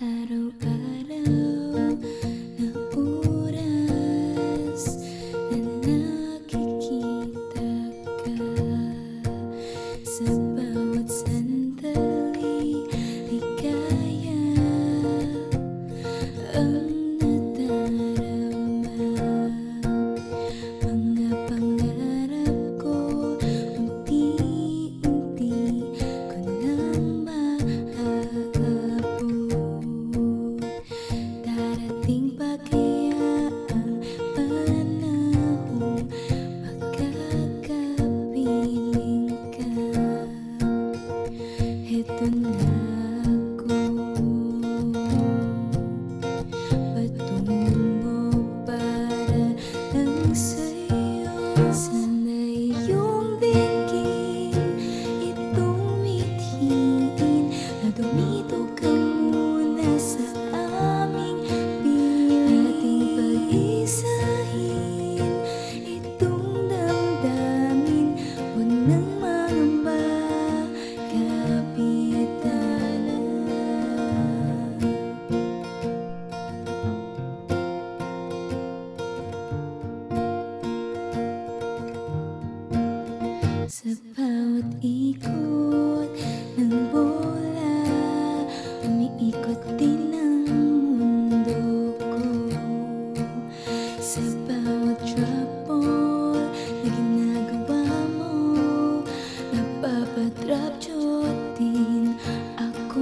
I don't Sa bawat ikot ng bola Umiikot din ang mundo ko. Sa bawat trouble na ginagawa mo Napapatrapture din ako.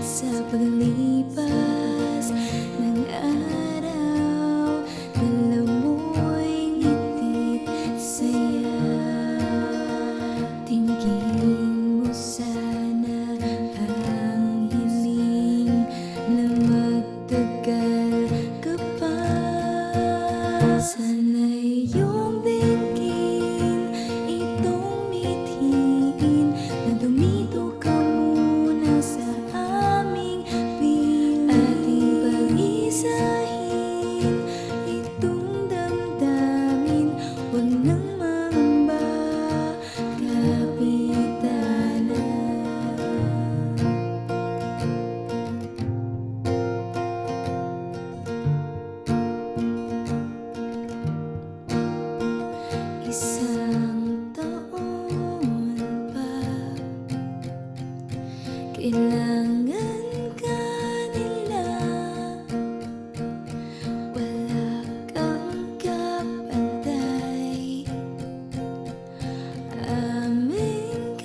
Sa Kailangan ka nila. Wala kang kapantay. Aming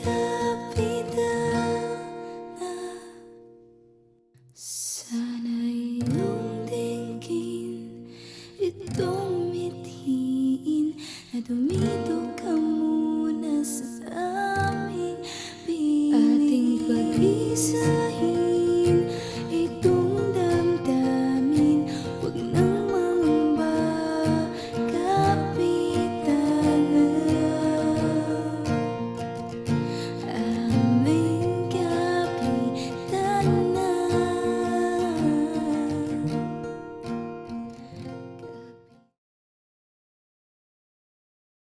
na Sana'y